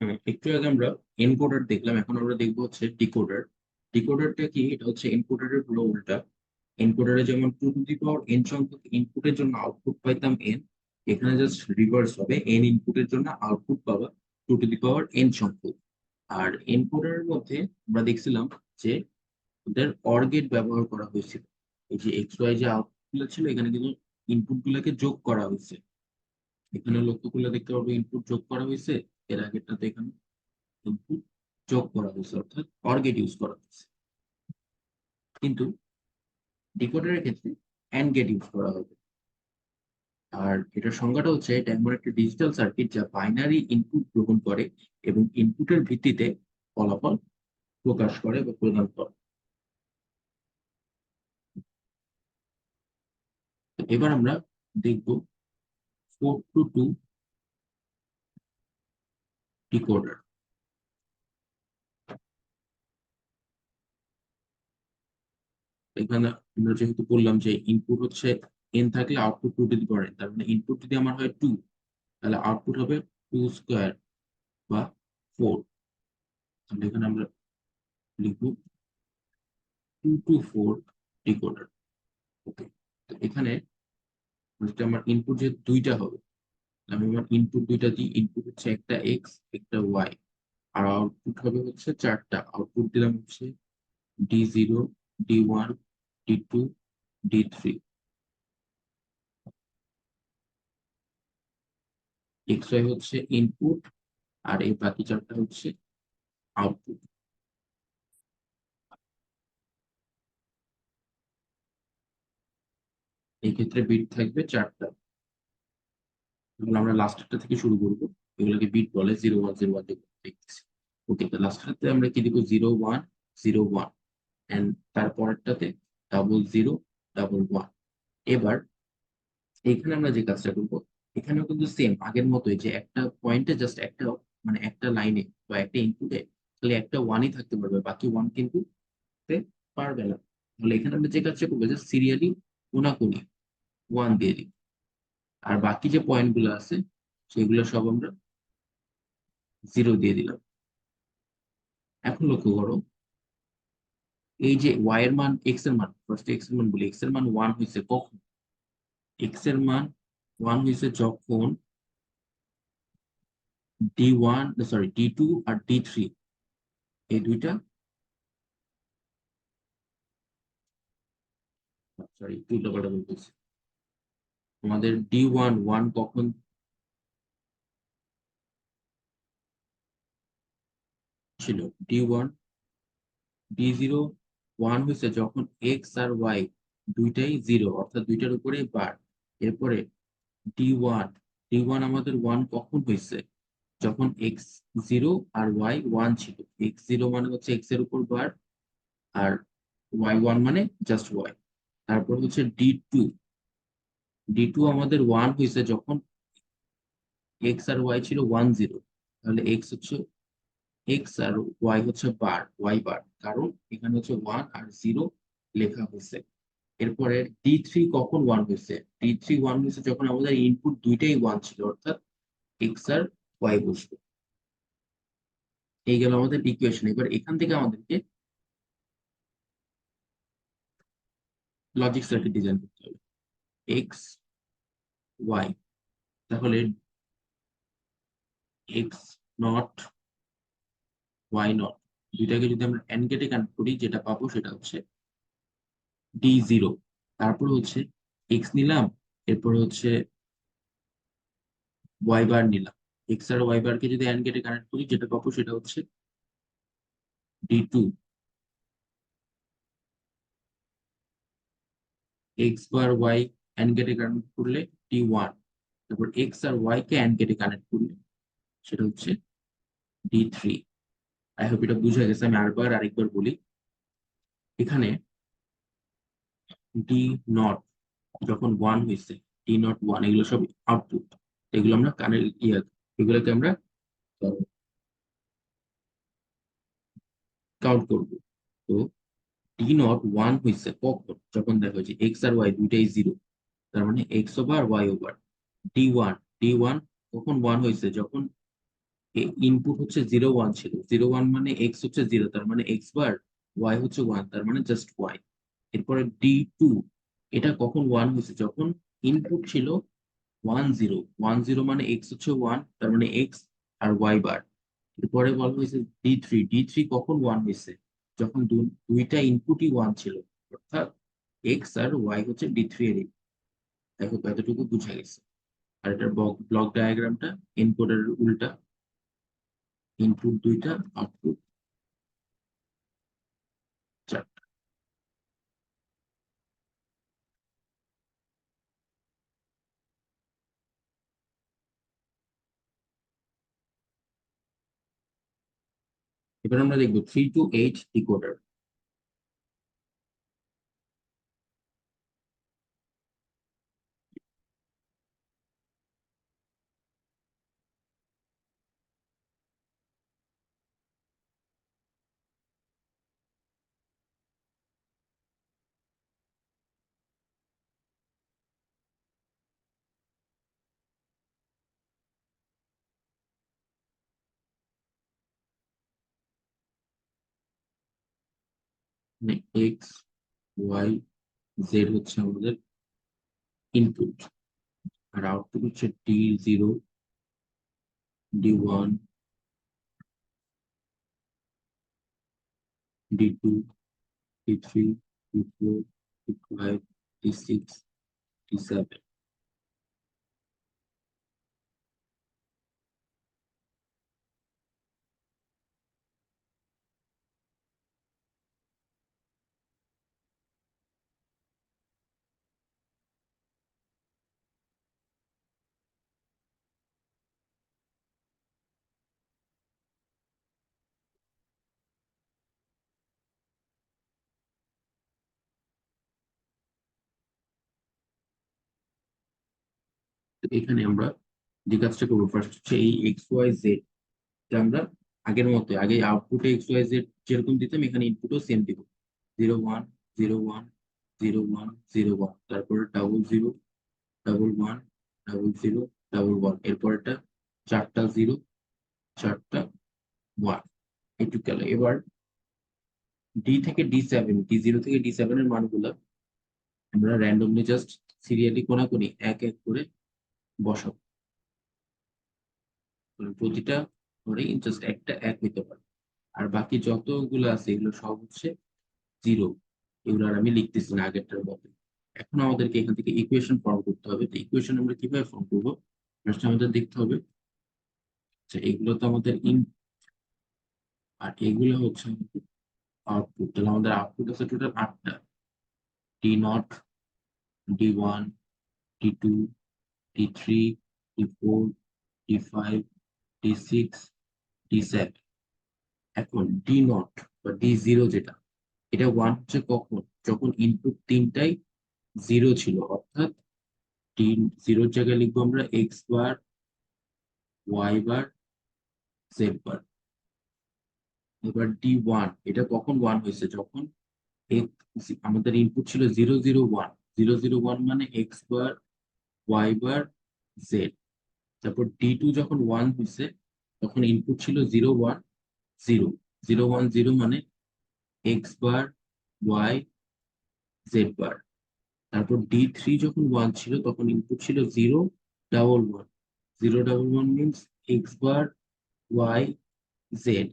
হুম, একটু আগে আমরা এনকোডার দেখলাম এখন আমরা দেখব হচ্ছে ডিকোডার ডিকোডারটা কি? এটা হচ্ছে এনকোডারের হলো উল্টা। এনকোডারে যেমন two to the power N সংখ্যক ইনপুটের জন্য আউটপুট পাইতাম এন এখানে জাস্ট রিভার্স হবে এন ইনপুটের জন্য আউটপুট পাবা two to the power N সংখ্যক। আর এনকোডারের মধ্যে আমরা দেখছিলাম যে ওদের অর গেট ব্যবহার করা হয়েছিল। এই যে এক্স ওয়াই যে আউটপুটগুলো ছিল এখানে কিন্তু ইনপুট গুলোকে যোগ করা হয়েছে। এখানে লক্ষ্য করলে দেখতে পারব ইনপুট যোগ করা হয়েছে। এর আগেরটাতে এখানে ইনপুট যোগ করা হয়েছে, অর্থাৎ অর গেট ইউজ করা হয়েছে। কিন্তু ডিকোডারের ক্ষেত্রে অ্যান্ড গেট ইউজ করা হবে। আর এটার সংজ্ঞাটা হচ্ছে, এটা এমন একটা ডিজিটাল সার্কিট যা বাইনারি ইনপুট গ্রহণ করে এবং ইনপুটের ভিত্তিতে ফলাফল প্রকাশ করে বা প্রদান করে। এবার আমরা দেখব ফোর টু টু ডিকোডার এখানে আমরা যেহেতু বললাম যে ইনপুট হচ্ছে এন থাকলে আউটপুট টু টু দি তার মানে ইনপুট যদি আমার হয় টু তাহলে আউটপুট হবে টু স্কোয়ার বা ফোর তাহলে এখানে আমরা লিখব two to four decoder okay তো এখানে আমার ইনপুট যে দুইটা হবে আমি আমার ইনপুট দুইটা দিই। ইনপুট হচ্ছে একটা এক্স একটা ওয়াই আর আউটপুট হবে হচ্ছে চারটা। আউটপুট দিলাম হচ্ছে D zero D one D two D three X Y হচ্ছে ইনপুট আর এই বাকি চারটা হচ্ছে আউটপুট এই ক্ষেত্রে বিট থাকবে চারটা। তাহলে আমরা লাস্টেরটা থেকে শুরু করব, এগুলোকে বিট বলে জিরো ওয়ান জিরো ওয়ান দেখতেছি। ওকে তো লাস্টেরটাতে আমরা কি দিব zero one zero one and তারপরেরটাতে double zero double one এবার এখানে আমরা যে কাজটা করব, এখানেও কিন্তু সেম আগের মতোই যে একটা পয়েন্টে জাস্ট একটা মানে একটা লাইনে বা একটা ইনপুটে তাহলে একটা ওয়ানই থাকতে পারবে, বাকি ওয়ান কিন্তু পারবে না। তাহলে এখানে আমরা যে কাজটা করব যে সিরিয়ালি কোনাকুনি ওয়ান দিয়ে দিই। আর বাকি যে পয়েন্টগুলো আছে, সেগুলো সব আমরা জিরো দিয়ে দিলাম। এখন লক্ষ্য করো, এই যে ওয়াই এর মান এক্সের মান ফার্স্ট এক্সের মান বলি এক্সের মান ওয়ান হয়েছে কখন? এক্সের মান ওয়ান হয়েছে যখন D one sorry D two আর ডি থ্রি এই দুইটা সরি একটু উল্টাপাল্টা বলতেছি। আমাদের ডি ওয়ান ওয়ান কখন? ছিল। D one D zero one হয়েছে যখন এক্স আর ওয়াই দুইটাই জিরো অর্থাৎ দুইটার উপরে বার। এরপরে ডি ওয়ান ডি ওয়ান আমাদের ওয়ান কখন হয়েছে? যখন এক্স জিরো আর ওয়াই ওয়ান ছিল। এক্স জিরো মানে হচ্ছে এক্সের উপর বার, আর ওয়াই ওয়ান মানে জাস্ট ওয়াই তারপর হচ্ছে ডি টু ডি টু আমাদের ওয়ান হয়েছে যখন এক্স আর ওয়াই ছিল ওয়ান জিরো তাহলে এক্স হচ্ছে এক্স আর ওয়াই হচ্ছে বার ওয়াই বার কারণ এখানে হচ্ছে ওয়ান আর জিরো লেখা হয়েছে এরপরে ডি থ্রি কখন ওয়ান হয়েছে ডি থ্রি ওয়ান হয়েছে যখন আমাদের ইনপুট দুইটাই ওয়ান ছিল, অর্থাৎ এক্স আর ওয়াই বসবে এই গেল আমাদের ইকুয়েশন এবার এখান থেকে আমাদেরকে লজিক সার্কিট ডিজাইন করতে হবে। এক্স ওয়াই তাহলে এক্স নট ওয়াই নট দুইটাকে যদি আমরা এন গেটে কানেক্ট করি, যেটা পাবো সেটা হচ্ছে ডি জিরো তারপর হচ্ছে এক্স নিলাম, এরপর হচ্ছে ওয়াই বার নিলাম। এক্স আর ওয়াই বারকে যদি এন গেটে কানেক্ট করি, যেটা পাবো সেটা হচ্ছে D two X bar Y and গেটে কানেক্ট করলে ডি ওয়ান তারপর এক্স আর ওয়াই কে এন গেটে কানেক্ট করলে সেটা হচ্ছে ডি থ্রি আই হোপ এটা বুঝা গেছে, আমি আরবার আরেকবার বলি। এখানে ডি নট যখন ওয়ান হয়েছে ডি নট ওয়ান এগুলো সব আউটপুট এগুলো আমরা কানের ইয়ে এগুলোকে আমরা কাউন্ট করব। তো ডি নট ওয়ান হয়েছে কখন? যখন দেখা হয়েছে এক্স আর ওয়াই দুইটাই জিরো তার মানে X over Y over D one D one কখন ওয়ান হয়েছে? যখন ইনপুট হচ্ছে জিরো ওয়ান ছিল। জিরো ওয়ান মানে এক্স হচ্ছে জিরো তার মানে এক্স বার ওয়াই হচ্ছে ওয়ান তার মানে জাস্ট ওয়াই এরপরে ডি টু এটা কখন ওয়ান হয়েছে? যখন ইনপুট ছিল ওয়ান জিরো ওয়ান জিরো মানে এক্স হচ্ছে ওয়ান তার মানে এক্স আর ওয়াই বার এরপরে বলা হয়েছে ডি থ্রি ডি থ্রি কখন ওয়ান হয়েছে? যখন দুইটা ইনপুটই ওয়ান ছিল, অর্থাৎ এক্স আর ওয়াই হচ্ছে ডি থ্রি এর এতটুকু বুঝা গেছে। আর এটার ব্লক ডায়াগ্রামটা ইনপুটের উল্টা ইনপুট দুইটা আউটপুট এবার আমরা দেখব থ্রি টু এইট ডিকোডার মানে এক্স ওয়াই জেড হচ্ছে আমাদের ইনপুট আর আউটপুট হচ্ছে D zero D one D two D three D four D five D six D seven এখানে আমরা যে কাজটা করব ফার্স্ট হচ্ছে এই এক্স ওয়াই জেড আমরা আগের মতো, আগে আউটপুটে এক্স ওয়াই জেড যেরকম দিতাম, এখানে ইনপুটও সেম দিব। Zero one zero one zero one zero one তারপরে double zero double one double zero double one এরপরটা চারটা জিরো চারটা ওয়ান একটু গেল। এবার ডি থেকে ডি সেভেন ডি জিরো থেকে ডি সেভেন এর মানগুলো আমরা র্যান্ডমলি জাস্ট সিরিয়ালি কোনাকুনি এক এক করে বসাবো মানে প্রতিটা ঘরেই জাস্ট একটা এক হইতে পারে। আর বাকি যতগুলো আছে, এগুলো সব হচ্ছে জিরো এগুলো আর আমি লিখতেছি না আগেরটার মতো এখন আমাদেরকে এখান থেকে ইকুয়েশন ফর্ম করতে হবে। তো ইকুয়েশন আমরা কীভাবে ফর্ম করব? ফার্স্ট আমাদের দেখতে হবে এগুলো তো আমাদের ইন আর এগুলো হচ্ছে আউটপুট তাহলে আমাদের আউটপুট আছে টোটাল আটটা। T nought D one T two T three T four T five T six T seven এখন ডি নট বা ডি জিরো যেটা, এটা ওয়ান হচ্ছে কখন? যখন ইনপুট তিনটাই জিরো ছিল, অর্থাৎ টি জিরোর জায়গায় লিখব আমরা X bar Y bar Z bar এবার ডি ওয়ান এটা কখন ওয়ান হয়েছে? যখন আমাদের ইনপুট ছিল zero zero one zero zero one মানে X bar Y bar Z তারপর ডি টু যখন ওয়ান হয়েছে তখন ইনপুট ছিল zero one zero zero one zero মানে X bar Y Z bar তারপর ডি থ্রি যখন ওয়ান ছিল, তখন ইনপুট ছিল zero double one zero double one means X bar Y Z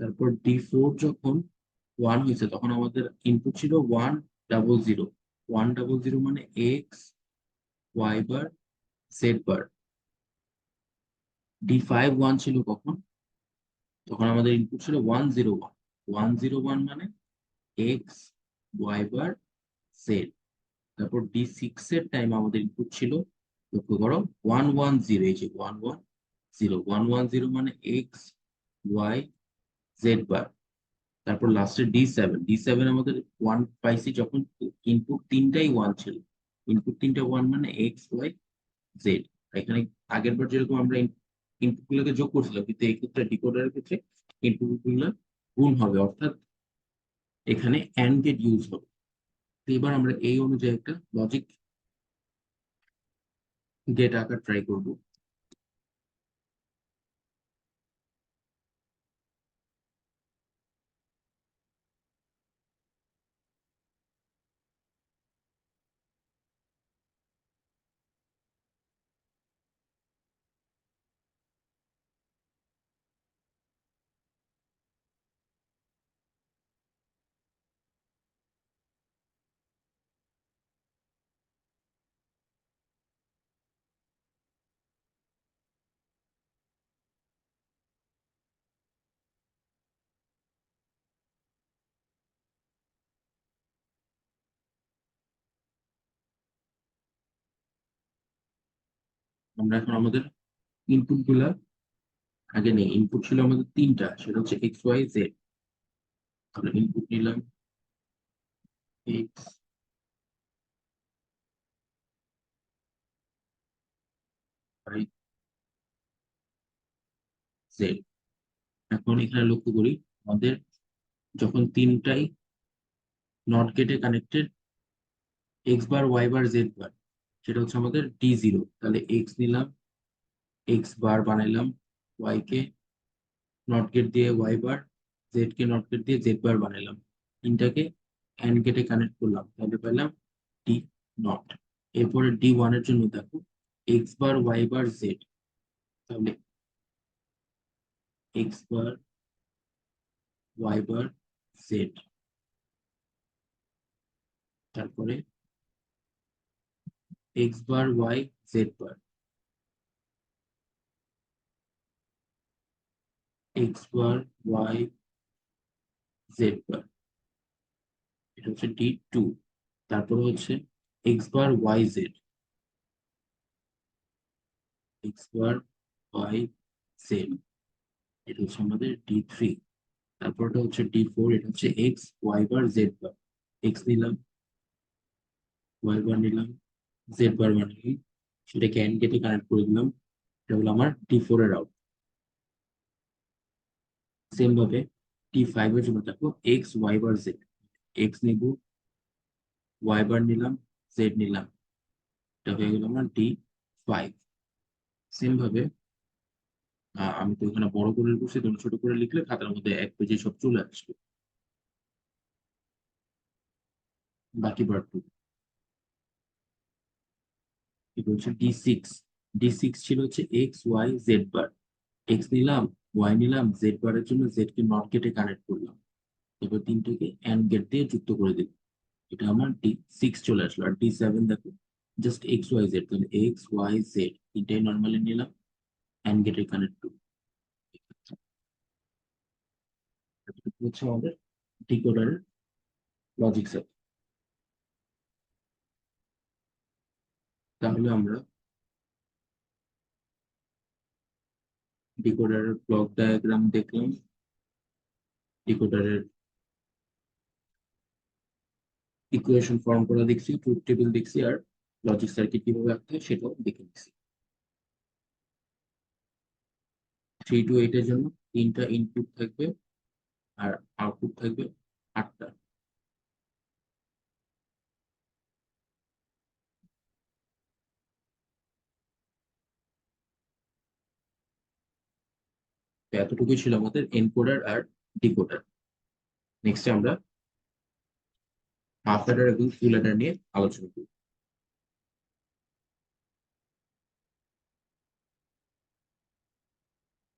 তারপর ডি ফোর যখন ওয়ান হয়েছে, তখন আমাদের ইনপুট ছিল one double zero one double zero মানে X Y bar Z bar D five one ছিল কখন? তখন আমাদের ইনপুট ছিল one zero one one zero one মানে এক্স ওয়াই বার জেড তারপর ডি সিক্স এর টাইম আমাদের ইনপুট ছিল, লক্ষ্য করো ওয়ান ওয়ান জিরো এই যে one one zero one one zero মানে এক্স ওয়াই জেড বার। তারপর লাস্টে ডি সেভেন ডি সেভেন আমাদের ওয়ান পাইছি যখন ইনপুট তিনটাই ওয়ান ছিল। ইনপুট তিনটা ওয়ান মানে এক্স ওয়াই জেড এখানে আগের বার যেরকম আমরা ইনপুট গুলোকে যোগ করছিলাম, কিন্তু এই ক্ষেত্রে ডিকোডারের ক্ষেত্রে ইনপুটগুলো গুণ হবে, অর্থাৎ এখানে অ্যান্ড গেট ইউজ হবে। এবার আমরা এই অনুযায়ী একটা লজিক গেট আঁকা ট্রাই করব। আমরা এখন আমাদের ইনপুটগুলা আগে নেই। ইনপুট ছিল আমাদের তিনটা, সেটা হচ্ছে এক্স ওয়াই জেড আমরা ইনপুট নিলাম এখন এখানে লক্ষ্য করি, আমাদের যখন তিনটাই নট গেটে connected X bar Y bar Z bar সেটা হচ্ছে আমাদের ডি জিরো তাহলে এক্স নিলাম এক্স বার বানাইলাম ওয়াই কে নট গেট দিয়ে ওয়াই বার জেড কে নট গেট দিয়ে জেড বার বানাইলাম। তিনটাকে অ্যান্ড গেটে কানেক্ট করলাম, তাহলে পেলাম ডি নট এরপরে ডি ওয়ানের জন্য দেখো X bar Y bar Z তাহলে X bar Y bar Z তারপরে X bar Y Z bar X bar Y Z bar এটা হচ্ছে ডি টু তারপরে হচ্ছে X bar Y Z X bar Y Z এটা হচ্ছে আমাদের ডি থ্রি তারপরটা হচ্ছে ডি ফোর এটা হচ্ছে X Y bar Z bar X নিলাম ওয়াই বার নিলাম জেড বার বানালাম সেটাকে এন্ড গেটে কানেক্ট করে দিলাম। এটা হলো আমার ডি ফোর এর আউট সেম ভাবে টি ফাইভ এর জন্য দেখো X Y bar Z X নিব ওয়াই বার নিলাম জেড নিলাম। এটা হয়ে গেল আমার ডি ফাইভ সেম ভাবে আমি তো এখানে বড় করে লিখছি তুমি ছোট করে লিখলে খাতার মধ্যে এক পেজে সব চলে আসবে। বাকি বার টু এটা হচ্ছে ডি সিক্স ডি সিক্স ছিল হচ্ছে X Y Z bar X নিলাম ওয়াই নিলাম জেড বারের জন্য জেড কে নট গেটে কানেক্ট করলাম। এবার তিনটাকে অ্যান্ড গেট দিয়ে যুক্ত করে দিলাম। এটা আমার ডি সিক্স চলে আসলো। আর ডি সেভেন দেখো জাস্ট এক্স ওয়াই জেড তাহলে এক্স ওয়াই জেড তিনটাই নর্মালি নিলাম অ্যান্ড গেটে কানেক্ট করব হচ্ছে আমাদের ডিকোডারের লজিক সেট তাহলে আমরা ডিকোডারের ব্লক ডায়াগ্রাম দেখলাম। ডিকোডারের ইকুয়েশন ফর্ম করা দেখছি ট্রুথ টেবিল দেখছি, আর লজিক সার্কিট কীভাবে আঁকতে হয় সেটাও দেখে নিচ্ছি। থ্রি টু এইটের জন্য তিনটা ইনপুট থাকবে, আর আউটপুট থাকবে আটটা তো এতটুকুই ছিল আমাদের এনকোডার আর ডিকোডার নেক্সট আমরা হাফ অ্যাডার এবং ফুল অ্যাডার নিয়ে আলোচনা করব।